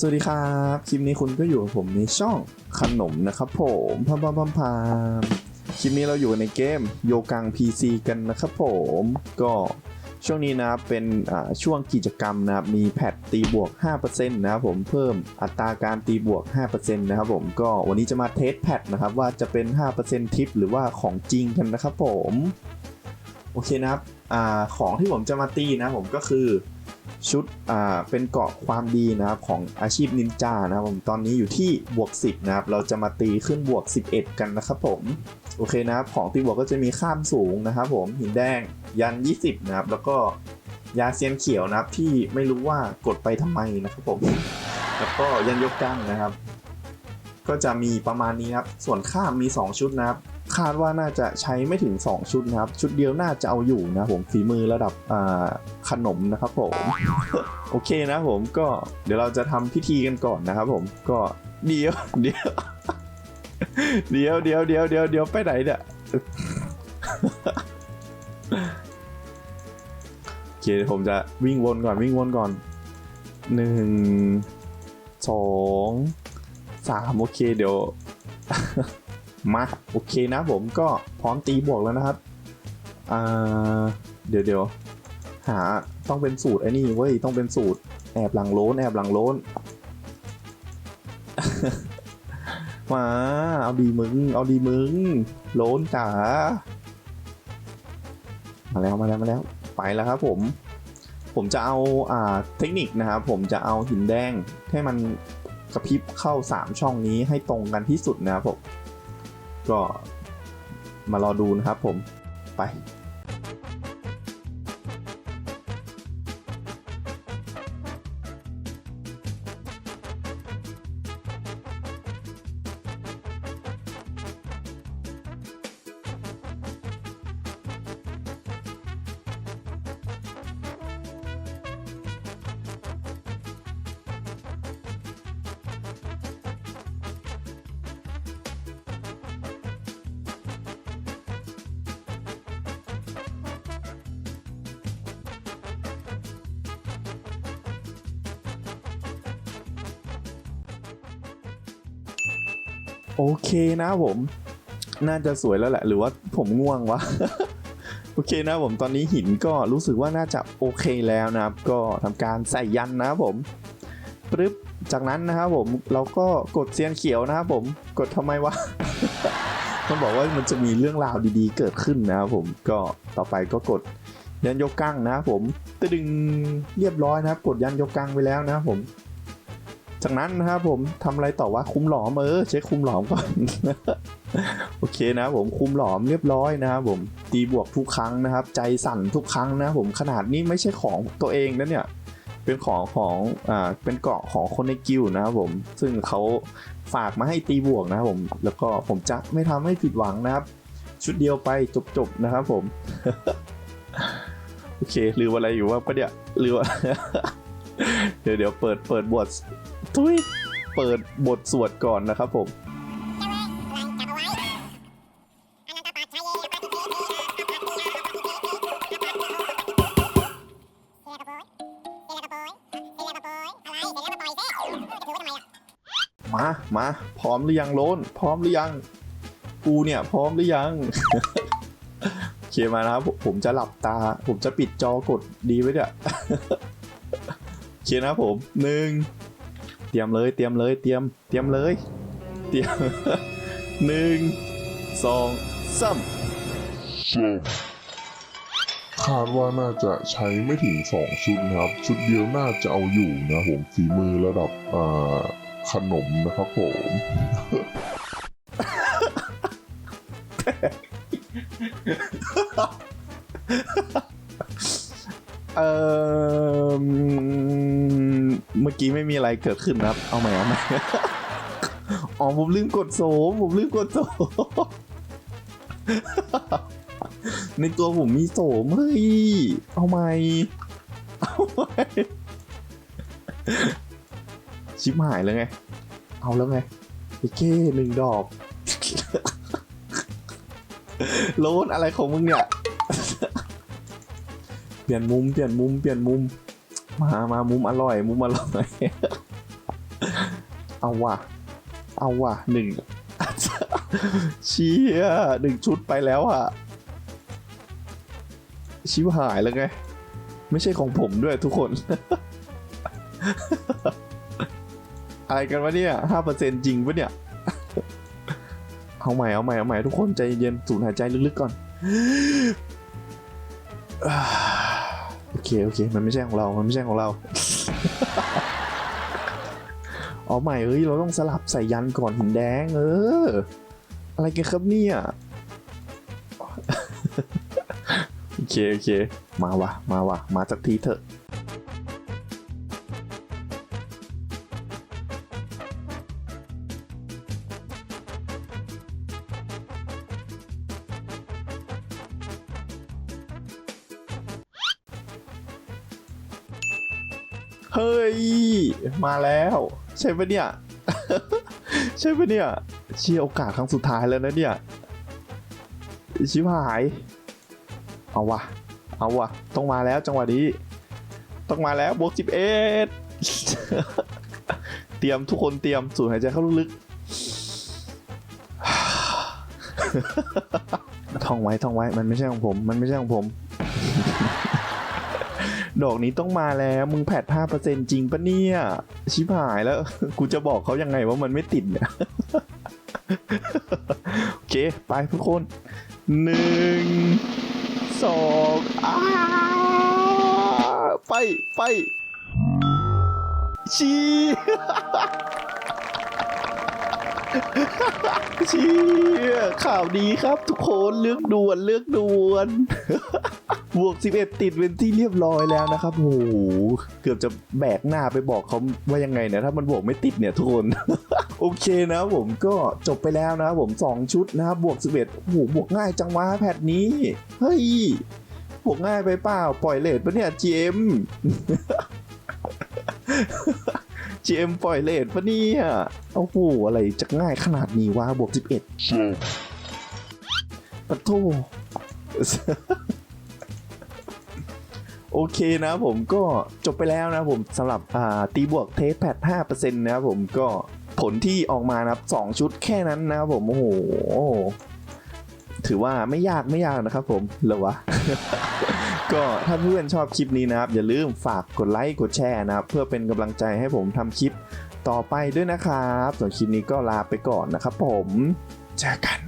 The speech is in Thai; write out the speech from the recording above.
สวัสดีครับ คลิปนี้คุณก็อยู่กับผมในช่องขนมนะครับผมพัมพัมพัมพามคลิปนี้เราอยู่ในเกมโยกัง PC กันนะครับผมก็ช่วงนี้นะครับเป็นช่วงกิจกรรมนะครับมีแพทตีบวก 5%นะครับผมเพิ่มอัตราการตีบวก 5%นะครับผมก็วันนี้จะมาเทสแพทนะครับว่าจะเป็น 5%ทิปหรือว่าของจริงกันนะครับผม โอเคนะครับอของที่ผมจะมาตีนะผมก็คือ ชุดอ่าเป็นเกาะความดีนะครับของอาชีพนินจานะครับผมตอนนี้อยู่ที่บวก 10 นะครับ เราจะมาตีขึ้นบวก 11 กันนะครับผมโอเคนะครับของตีบวกก็จะมีข้ามสูงนะครับผมหินแดงยัน 20 นะครับ แล้วก็ยาเซียนเขียวนะครับที่ไม่รู้ว่ากดไปทำไมนะครับผมแล้วก็ยันยกกั้งนะครับ ก็จะมีประมาณนี้ครับส่วนข้ามมี 2 ชุดนะครับ คาดว่าน่าจะใช้ไม่ถึง 2 ชุดนะครับ ชุดเดียวน่าจะเอาอยู่นะผมฝีมือระดับขนมนะครับผม โอเคนะผมก็เดี๋ยวเราจะทำพิธีกันก่อนนะครับผมก็เดี๋ยวเดี๋ยวเดี๋ยวเดี๋ยวเดี๋ยวเดี๋ยวเดี๋ยวไปไหนเนี่ยโอเคผมจะวิ่งวนก่อนวิ่งวนก่อนหนึ่งสองสามโอเคเดี๋ยว มาโอเคนะผมก็พร้อมตีบวกแล้วนะครับเดี๋ยวเดี๋ยวหาต้องเป็นสูตรไอ้นี่เว้ยต้องเป็นสูตรแอบหลังโล้นแอบหลังโล้นมาเอาดีมึง เอาดีมึงโล้นจ๋ามาแล้วมาแล้วมาแล้วไปแล้วครับผม ผมจะเอาอ่าเทคนิคนะครับผมจะเอาหินแดงให้มันกระพริบเข้า 3 ช่องนี้ให้ตรงกันที่สุดนะครับผม ก็มารอดูนะครับผมไป โอเคนะผม น่าจะสวยแล้วแหละ หรือว่าผมง่วงวะ โอเคนะผมตอนนี้หินก็รู้สึกว่าน่าจะโอเคแล้วนะครับ ก็ทำการใส่ยันนะผมปึ๊บจากนั้นนะครับผมเราก็กดเซียนเขียวนะครับผมกดทำไมวะต้องบอกว่ามันจะมีเรื่องราวดีๆ เกิดขึ้นนะครับผมก็ต่อไปก็กดยันยกกั้งนะครับผมตึงเรียบร้อยนะครับ กดยันยกกั้งไปแล้วนะครับผม จากนั้นนะครับผมทำอะไรต่อว่าคุมหลอมเออเช็คคุมหลอมก่อน โอเคนะผมคุมหลอมเรียบร้อยนะครับผมตีบวกทุกครั้งนะครับ ใจสั่นทุกครั้งนะผมขนาดนี้ไม่ใช่ของตัวเองนะเนี่ยเป็นของของอ่าเป็นเกาะของคนในกิลด์นะครับผม ซึ่งเขาฝากมาให้ตีบวกนะครับผม แล้วก็ผมจะไม่ทำให้ผิดหวังนะครับ ชุดเดียวไปจบๆนะครับผม โอเคลืมอะไรอยู่ว่าปะเนี่ยลืมว่าเดี๋ยวเดี๋ยวเปิดเปิดบท ทุยเปิดบทสวดก่อนนะครับผมมามาพร้อมหรือยังโลนพร้อมหรือยัง กูเนี่ย พร้อมหรือยังโอเคมานะครับผมจะหลับตา ผมจะปิดจอกดดีไว้เนี่ยโอเคนะครับผมหนึ่ง รียมเลยเตรียมเลยเตรียมเตรียมเลยเตรียมหนึ่งสองสามคาดว่าน่าจะใช้ไม่ถึง 2 ชุดนะครับ ชุดเดียวน่าจะเอาอยู่นะผมฝีมือระดับอ่าขนมนะครับผม มีอะไรเกิดขึ้นนะครับ เอาใหม่เอาใหม่อ๋อผมลืมกดโสมผมลืมกดโสมในตัวผมมีโสมเฮ้ย เอาใหม่เอาใหม่ชิบหายแล้วไง เอาแล้วไงโอเคหนึ่งดอก โลนอะไรของมึงเนี่ย เปลี่ยนมุม เปลี่ยนมุม เปลี่ยนมุม มามามุมอร่อย มุมอร่อย เอาว่ะ เอาว่ะหนึ่งเชี่ยหนึ่งชุดไปแล้วอะ ชิบหายแล้วไง ไม่ใช่ของผมด้วยทุกคน อะไรกันวะเนี่ยห้าเปอร์เซ็นจริงปะเนี่ย เอาใหม่เอาใหม่เอาใหม่ทุกคนใจเย็นสูดหายใจลึกๆก่อน เคโอเค มันไม่ใช่ของเรา มันไม่ใช่ของเรา เอาใหม่เอ้ย เราต้องสลับใส่ยันก่อนหินแดง เออ อะไรกันครับเนี่ย โอเค โอเค มาวะมาวะมาสักทีเถอะ เฮ้ย มาแล้ว ใช่ปะเนี่ย ใช่ปะเนี่ยเชียโอกาสครั้งสุดท้ายแล้วนะเนี่ย ชิบหาย เอาวะ เอาวะ ต้องมาแล้วจังหวะนี้ ต้องมาแล้วบวกสิบเอ็ดเตรียมทุกคนเตรียมสูดหายใจเข้าลึกท่องไว้ท่องไว้ มันไม่ใช่ของผม มันไม่ใช่ของผม ดอกนี้ต้องมาแล้วมึงแผดห้าเปอร์เซ็นจริงปะเนี่ย ชิบหายแล้ว กูจะบอกเขายังไงว่ามันไม่ติดเนี่ยโอเค ไปทุกคนหนึ่งสองไป ไปชี้ เชี้ข่าวดีครับทุกคนเลือกด่วนเลือกด่วนบวก 11 ติดเป็นที่เรียบร้อยแล้วนะครับโอ้โหเกือบจะแบกหน้าไปบอกเขาว่ายังไงเนี่ยถ้ามันบวกไม่ติดเนี่ยทุกคน โอเคนะผมก็จบไปแล้วนะผม 2 ชุดนะครับบวก 11โอ้โหบวกง่ายจังวะแพทนี้ เฮ้ย บวกง่ายไปเปล่า ปล่อยเลทปะเนี่ย GM GM ปล่อยเลทปะเนี่ยโอ้โหอะไรจะง่ายขนาดนี้วะบวก 11ปะโทโอเคนะผมก็จบไปแล้วนะผมสำหรับตีบวกเทสแพด5%นะครับผมก็ผลที่ออกมานะครับ2ชุดแค่นั้นนะครับผม โอ้โห ถือว่าไม่ยากไม่ยากนะครับผมเหรอวะ ก็ถ้าเพื่อนชอบคลิปนี้นะครับ อย่าลืมฝากกดไลค์กดแชร์นะครับ เพื่อเป็นกำลังใจให้ผมทำคลิปต่อไปด้วยนะครับ ส่วนคลิปนี้ก็ลาไปก่อนนะครับผม เจอกัน